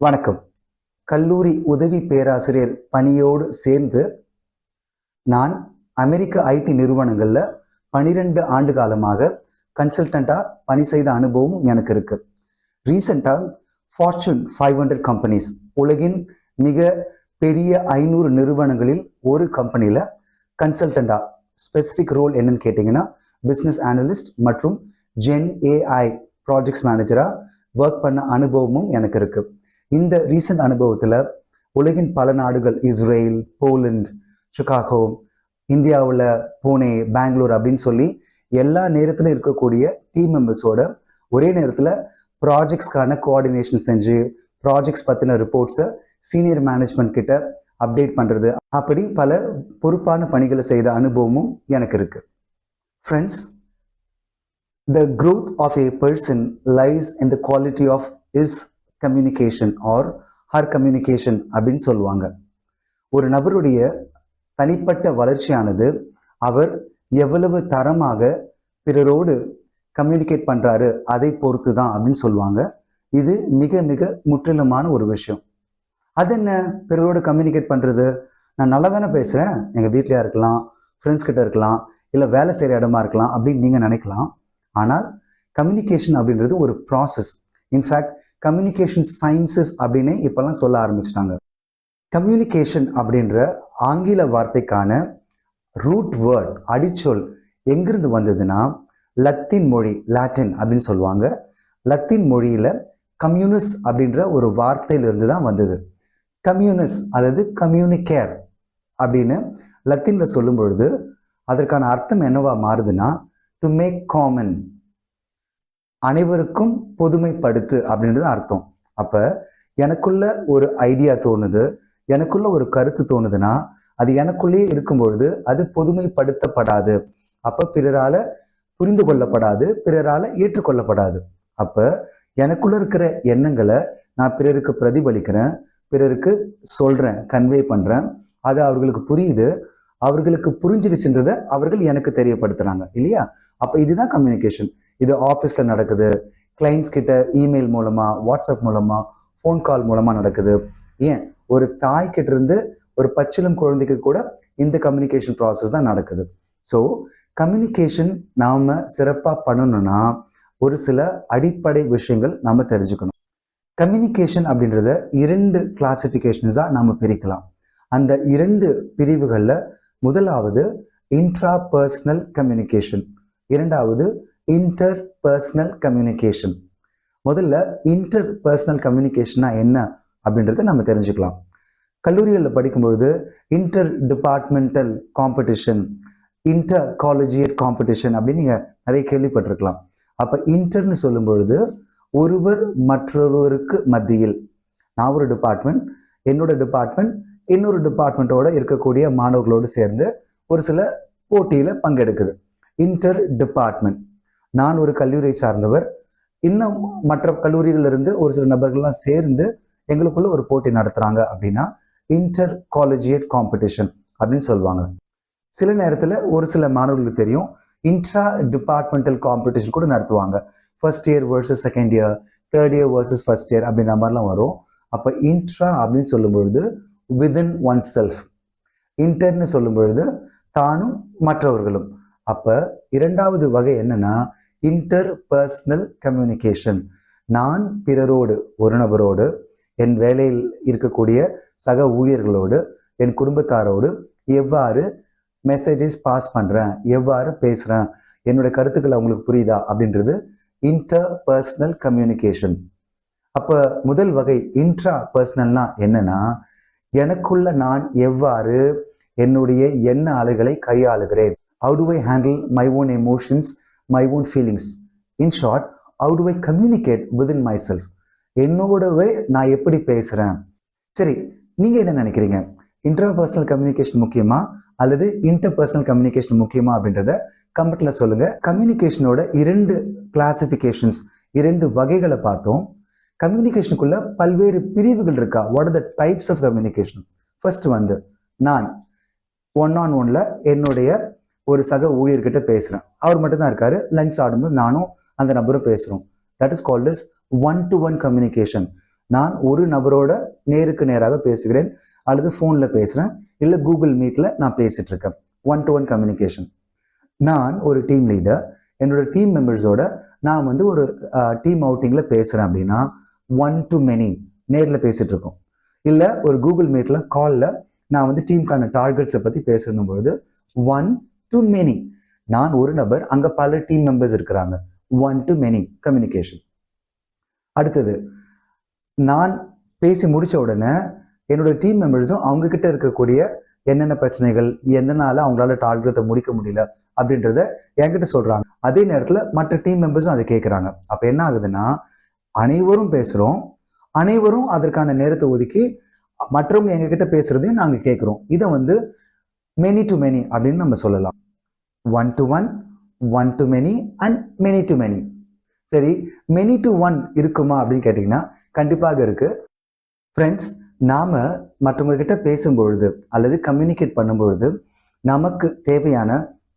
வணக்கம். கல்லூரி உதவி பேராசிரியர் பணியோடு சேர்ந்து நான் அமெரிக்க ஐடி நிறுவனங்களில் பனிரெண்டு ஆண்டு காலமாக கன்சல்டண்ட்டாக பணி செய்த அனுபவம் எனக்கு இருக்கு. ரீசெண்டாக ஃபார்ச்சூன் ஃபைவ் ஹண்ட்ரட் கம்பெனிஸ் உலகின் மிக பெரிய ஐநூறு நிறுவனங்களில் ஒரு கம்பெனியில் கன்சல்டண்ட்டாக ஸ்பெசிஃபிக் ரோல் என்னன்னு கேட்டிங்கன்னா பிஸ்னஸ் அனலிஸ்ட் மற்றும் ஜென் ஏஐ ப்ராஜெக்ட்ஸ் மேனேஜராக ஒர்க் பண்ண அனுபவமும் எனக்கு இருக்குது இந்த ரீசெண்ட் அனுபவத்தில் உலகின் பல நாடுகள் இஸ்ரேல் போலண்ட் சிகாகோ இந்தியாவில் புனே பெங்களூர் அப்படின்னு சொல்லி எல்லா நேரத்திலும் இருக்கக்கூடிய டீம் மெம்பர்ஸோட ஒரே நேரத்தில் ப்ராஜெக்ட்ஸ்க்கான கோஆர்டினேஷன் செஞ்சு ப்ராஜெக்ட்ஸ் பற்றின ரிப்போர்ட்ஸை சீனியர் மேனேஜ்மெண்ட் கிட்ட அப்டேட் பண்ணுறது அப்படி பல பொறுப்பான பணிகளை செய்த அனுபவமும் எனக்கு இருக்கு. Friends the growth of a person lies in the quality of is communication or her communication அப்படின்னு சொல்லுவாங்க. ஒரு நபருடைய தனிப்பட்ட வளர்ச்சியானது அவர் எவ்வளவு தரமாக பிறரோடு கம்யூனிகேட் பண்ணுறாரு அதை பொறுத்து தான் அப்படின்னு சொல்லுவாங்க. இது மிக மிக முற்றிலுமான ஒரு விஷயம். அது என்ன? பிறரோடு கம்யூனிகேட் பண்ணுறது நான் நல்லா தானே பேசுகிறேன் எங்கள் வீட்லையாக இருக்கலாம் ஃப்ரெண்ட்ஸ் கிட்ட இருக்கலாம் இல்லை வேலை செய்கிற இடமா இருக்கலாம் அப்படின்னு நீங்கள் நினைக்கலாம். ஆனால் கம்யூனிகேஷன் அப்படின்றது ஒரு ப்ராசஸ் இன்ஃபேக்ட் கம்யூனிகேஷன் சயின்சஸ் அப்படின்னு இப்போல்லாம் சொல்ல ஆரம்பிச்சிட்டாங்க. கம்யூனிகேஷன் அப்படின்ற ஆங்கில வார்த்தைக்கான ரூட் வேர்ட் அடிச்சொல் எங்கிருந்து வந்ததுன்னா லத்தீன் மொழி லாட்டின் அப்படின்னு சொல்லுவாங்க. லத்தீன் மொழியில் கம்யூனிஸ் அப்படின்ற ஒரு வார்த்தையிலிருந்து தான் வந்தது. கம்யூனிஸ் அல்லது கம்யூனிகேர் அப்படின்னு லத்தீனில் சொல்லும் பொழுது அதற்கான அர்த்தம் என்னவா மாறுதுன்னா டு மேக் காமன் அனைவருக்கும் பொதுமைப்படுத்து அப்படின்றது அர்த்தம். அப்ப எனக்குள்ள ஒரு ஐடியா தோணுது எனக்குள்ள ஒரு கருத்து தோணுதுன்னா அது எனக்குள்ளேயே இருக்கும் பொழுது அது பொதுமைப்படுத்தப்படாது. அப்ப பிறரால புரிந்து கொள்ளப்படாது பிறரால ஏற்றுக்கொள்ளப்படாது. அப்ப எனக்குள்ள இருக்கிற எண்ணங்களை நான் பிறருக்கு பிரதிபலிக்கிறேன் பிறருக்கு சொல்றேன் கன்வே பண்றேன். அது அவர்களுக்கு புரியுது அவர்களுக்கு புரிஞ்சிடுச்சுன்றதை அவர்கள் எனக்கு தெரியப்படுத்துறாங்க இல்லையா? அப்ப இதுதான் கம்யூனிகேஷன் இது ஆஃபீஸில் நடக்குது. கிளைண்ட்ஸ் கிட்ட இமெயில் மூலமா வாட்ஸ்அப் மூலமா ஃபோன் கால் மூலமா நடக்குது. ஏன்? ஒரு தாய் கிட்ட இருந்து ஒரு பச்சிலம் குழந்தைக்கு கூட இந்த கம்யூனிகேஷன் ப்ராசஸ் தான் நடக்குது. ஸோ கம்யூனிகேஷன் நாம சிறப்பாக பண்ணணும்னா ஒரு சில அடிப்படை விஷயங்கள் நாம தெரிஞ்சுக்கணும். கம்யூனிகேஷன் அப்படின்றத இரண்டு கிளாசிஃபிகேஷன்ஸாக நாம் பிரிக்கலாம். அந்த இரண்டு பிரிவுகளில் முதலாவது இன்ட்ரா பர்சனல் கம்யூனிகேஷன் இரண்டாவது இன்டர் பர்சனல் கம்யூனிகேஷன் முதல்ல இன்டர் பர்சனல் கம்யூனிகேஷனா என்ன அப்படின்றத நம்ம தெரிஞ்சுக்கலாம். கல்லூரிகளில் படிக்கும்பொழுது inter departmental competition inter collegiate competition அப்படின்னு நீங்கள் நிறைய கேள்விப்பட்டிருக்கலாம். அப்போ இன்டர்னு சொல்லும் பொழுது ஒருவர் மற்றொருவருக்கு மத்தியில் நான் ஒரு டிபார்ட்மெண்ட் என்னோட டிபார்ட்மெண்ட் இன்னொரு டிபார்ட்மெண்ட்டோட இருக்கக்கூடிய மாணவர்களோடு சேர்ந்து ஒரு சில போட்டியில் பங்கெடுக்குது. இன்டர் டிபார்ட்மெண்ட் நான் ஒரு கல்லூரியை சார்ந்தவர். இன்னும் மற்ற கல்லூரிகளிலிருந்து ஒரு சில நபர்கள்லாம் சேர்ந்து எங்களுக்குள்ள ஒரு போட்டி நடத்துறாங்க அப்படின்னா இன்டர் காலேஜியட் காம்படிஷன் அப்படின்னு சொல்லுவாங்க. சில நேரத்தில் ஒரு சில மாணவர்களுக்கு தெரியும் இன்ட்ரா டிபார்ட்மெண்டல் காம்படிஷன் கூட நடத்துவாங்க. First year versus second year third year versus first year அப்படின்ற மாதிரிலாம் வரும். அப்போ இன்ட்ரா அப்படின்னு சொல்லும்பொழுது விதின் ஒன் செல்ஃப் இன்டர்னு சொல்லும்பொழுது தானும் மற்றவர்களும். அப்போ இரண்டாவது வகை என்னன்னா இன்டர்பர்ஸ்னல் கம்யூனிகேஷன் நான் பிறரோடு ஒரு நபரோடு என் வேலையில் இருக்கக்கூடிய சக ஊழியர்களோடு என் குடும்பத்தாரோடு எவ்வாறு மெசேஜஸ் பாஸ் பண்ணுறேன் எவ்வாறு பேசுகிறேன் என்னோட கருத்துக்கள் அவங்களுக்கு புரியுதா அப்படின்றது இன்டர்பர்ஸ்னல் கம்யூனிகேஷன் அப்போ முதல் வகை இன்ட்ரா பர்சனல்னா என்னன்னா எனக்குள்ள நான் எவ்வாறு என்னுடைய எண்ண அலைகளை கையாளுகிறேன்? How to I handle my own emotions my own feelings in short how to I communicate within myself என்னோடவே நான் எப்படி பேசுகிறேன் சரி நீங்கள் என்ன நினைக்கிறீங்க? இன்ட்ரா பர்சனல் கம்யூனிகேஷன் முக்கியமா? அல்லது இன்டர் பர்சனல் கம்யூனிகேஷன் முக்கியமா அப்படின்றத கமெண்ட்ல சொல்லுங்க. கம்யூனிகேஷனோட இரண்டு கிளாசிஃபிகேஷன்ஸ் இரண்டு வகைகளை பார்த்தோம். கம்யூனிகேஷனுக்குள்ள பல்வேறு பிரிவுகள் இருக்கா? What are the types of communication first வந்து நான் ஒன் ஆன் ஒன்ல என்னுடைய ஒரு சக ஊழியர்கிட்ட பேசுகிறேன் அவர் மட்டும்தான் இருக்காரு. லஞ்ச் ஆடும்போது நானும் அந்த நபரும் பேசுகிறோம் that is called is one to one communication நான் ஒரு நபரோட நேருக்கு நேராக பேசுகிறேன் அல்லது ஃபோனில் பேசுகிறேன் இல்லை கூகுள் மீட்டில் நான் பேசிகிட்டு இருக்கேன். ஒன் டு ஒன் கம்யூனிகேஷன் நான் ஒரு டீம் லீடர் என்னோட டீம் மெம்பர்ஸோட நான் வந்து ஒரு டீம் அவுட்டிங்கில் பேசுகிறேன் அப்படின்னா ஒன் டு மெனி நேரில் பேசிகிட்டு இருக்கோம். இல்லை ஒரு கூகுள் மீட்டில் காலில் நான் வந்து டீமுக்கான டார்கெட்ஸை பற்றி பேசணும் பொழுது ஒன் டு மெனி நான் ஒரு நபர் அங்கே பல டீம் மெம்பர்ஸ் இருக்கிறாங்க. ஒன் டு மெனி கம்யூனிகேஷன் அடுத்தது நான் பேசி முடிச்ச உடனே என்னோட டீம் மெம்பர்ஸும் அவங்க கிட்ட இருக்கக்கூடிய என்னென்ன பிரச்சனைகள் எதனால அவங்களால டார்கெட்டை முடிக்க முடியல அப்படின்றத என்கிட்ட சொல்றாங்க. அதே நேரத்தில் மற்ற டீம் மெம்பர்ஸும் அதை கேட்குறாங்க அப்போ என்ன ஆகுதுன்னா அனைவரும் பேசுகிறோம் அனைவரும் அதற்கான நேரத்தை ஒதுக்கி மற்றவங்க எங்ககிட்ட பேசுறதையும் நாங்கள் கேட்குறோம் இதை வந்து மெனி டு மெனி அப்படின்னு நம்ம சொல்லலாம். One to one one to many and many to many சரி மெனி டு ஒன் இருக்குமா அப்படின்னு கேட்டிங்கன்னா கண்டிப்பாக இருக்கு. ஃப்ரெண்ட்ஸ் நாம் மற்றவங்கக்கிட்ட பேசும்பொழுது அல்லது கம்யூனிகேட் பண்ணும்பொழுது நமக்கு தேவையான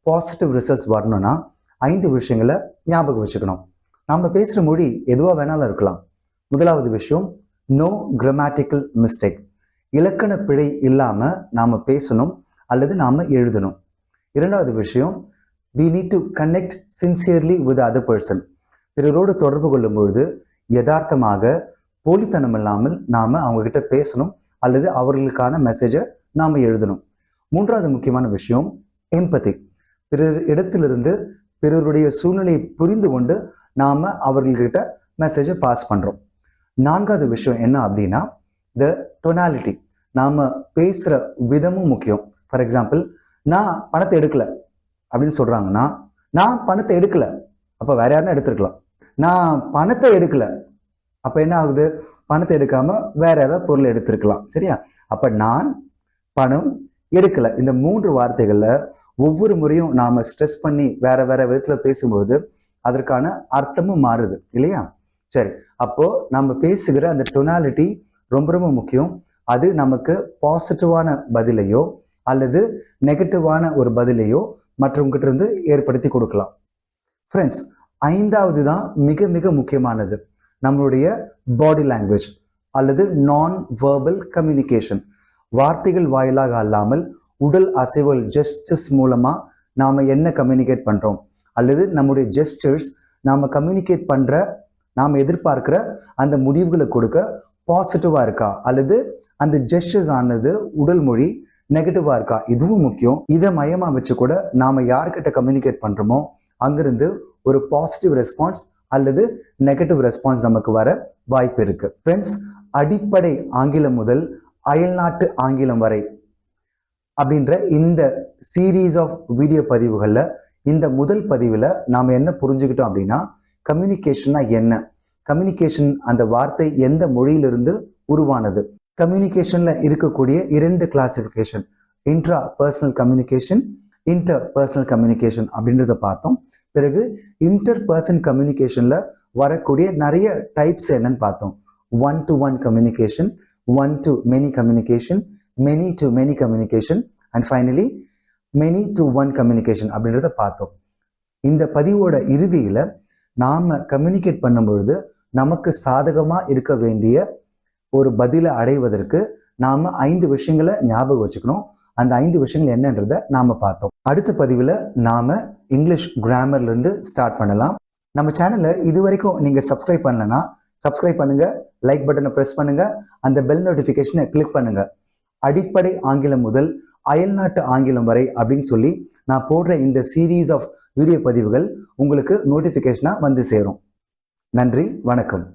பாசிட்டிவ் ரிசல்ட்ஸ் வரணும்னா ஐந்து விஷயங்களை ஞாபகம் வச்சுக்கணும். நம்ம பேசுகிற மொழி எதுவாக வேணாலும் இருக்கலாம். முதலாவது விஷயம் நோ கிராமட்டிக்கல் மிஸ்டேக் இலக்கண பிழை இல்லாமல் நாம் பேசணும். அல்லது நாம் எழுதணும். இரண்டாவது விஷயம் we need to connect sincerely with other person பிறரோடு தொடர்பு கொள்ளும் பொழுது யதார்த்தமாக போலித்தனம் இல்லாமல் நாம் அவங்கக்கிட்ட பேசணும் அல்லது அவர்களுக்கான மெசேஜை நாம் எழுதணும். மூன்றாவது முக்கியமான விஷயம் எம்பதி பிறர் இடத்திலிருந்து பிறருடைய சூழ்நிலையை புரிந்து கொண்டு நாம் அவர்கள்கிட்ட மெசேஜை பாஸ் பண்ணுறோம் நான்காவது விஷயம் என்ன அப்படின்னா த டொனாலிட்டி நாம் பேசுகிற விதமும் முக்கியம். ஃபார் எக்ஸாம்பிள் நான் பணத்தை எடுக்கல அப்படின்னு சொல்கிறாங்கன்னா நான் பணத்தை எடுக்கல. அப்போ வேற யாருன்னா எடுத்துருக்கலாம். நான் பணத்தை எடுக்கல. அப்போ என்ன ஆகுது? பணத்தை எடுக்காம வேற ஏதாவது பொருள் எடுத்திருக்கலாம். சரியா? அப்போ நான் பணம் எடுக்கல. இந்த மூன்று வார்த்தைகளில் ஒவ்வொரு முறையும் நாம ஸ்ட்ரெஸ் பண்ணி வேற வேற விதத்தில் பேசும்போது அதற்கான அர்த்தமும் மாறுது. இல்லையா? சரி. அப்போ நம்ம பேசுகிற அந்த டொனாலிட்டி ரொம்ப ரொம்ப முக்கியம். அது நமக்கு பாசிட்டிவான பதிலையோ அல்லது நெகட்டிவான ஒரு பதிலையோ மற்றவங்ககிட்ட இருந்து ஏற்படுத்தி கொடுக்கலாம். ஃப்ரெண்ட்ஸ் ஐந்தாவது தான் மிக மிக முக்கியமானது. நம்மளுடைய பாடி லாங்குவேஜ் அல்லது நான் வேர்பல் கம்யூனிகேஷன் வார்த்தைகள் வாயிலாக அல்லாமல் உடல் அசைவுகள் ஜெஸ்டர்ஸ் மூலமாக நாம் என்ன கம்யூனிகேட் பண்ணுறோம் அல்லது நம்முடைய ஜெஸ்டர்ஸ் நாம் கம்யூனிகேட் பண்ணுற நாம் எதிர்பார்க்கிற அந்த முடிவுகளை கொடுக்க பாசிட்டிவாக இருக்கா? அல்லது அந்த ஜெஸ்டர்ஸ் ஆனது உடல் மொழி நெகட்டிவா இருக்கா? இதுவும் முக்கியம். இதை மையமா வச்சு கூட நாம யார்கிட்ட கம்யூனிகேட் பண்றோமோ அங்கிருந்து ஒரு பாசிட்டிவ் ரெஸ்பான்ஸ் அல்லது நெகட்டிவ் ரெஸ்பான்ஸ் நமக்கு வர வாய்ப்பு இருக்கு. ஃப்ரெண்ட்ஸ் அடிப்படை ஆங்கிலம் முதல் அயல்நாட்டு ஆங்கிலம் வரை அப்படின்ற இந்த சீரீஸ் ஆஃப் வீடியோ பதிவுகளில் இந்த முதல் பதிவில் நாம் என்ன புரிஞ்சுக்கிட்டோம் அப்படின்னா கம்யூனிகேஷன்னா என்ன? கம்யூனிகேஷன் அந்த வார்த்தை எந்த மொழியிலிருந்து உருவானது? கம்யூனிகேஷனில் இருக்கக்கூடிய இரண்டு classification intrapersonal communication interpersonal communication அப்படின்றத பார்த்தோம். பிறகு இன்டர் பர்சன் கம்யூனிகேஷனில் வரக்கூடிய நிறைய டைப்ஸ் என்னன்னு பார்த்தோம். One to one communication one to many communication many to many communication and finally many to one communication அப்படின்றத பார்த்தோம். இந்த பதிவோட இறுதியில் நாம் கம்யூனிகேட் பண்ணும்பொழுது நமக்கு சாதகமாக இருக்க வேண்டிய ஒரு பதிலை அடைவதற்கு நாம ஐந்து விஷயங்களை ஞாபகம் வச்சுக்கணும். அந்த ஐந்து விஷயங்கள் என்னன்றதை நாம பார்த்தோம். அடுத்த பதிவில் நாம இங்கிலீஷ் கிராமர்ல இருந்து ஸ்டார்ட் பண்ணலாம். நம்ம சேனலை இது வரைக்கும் நீங்க சப்ஸ்கிரைப் பண்ணலனா சப்ஸ்கிரைப் பண்ணுங்க லைக் பட்டனை ப்ரெஸ் பண்ணுங்க அந்த பெல் நோட்டிஃபிகேஷனை கிளிக் பண்ணுங்க. அடிப்படை ஆங்கிலம் முதல் அயல்நாட்டு ஆங்கிலம் வரை அப்படின்னு சொல்லி நான் போடுற இந்த சீரீஸ் ஆஃப் வீடியோ பதிவுகள் உங்களுக்கு நோட்டிஃபிகேஷனாக வந்து சேரும். நன்றி வணக்கம்.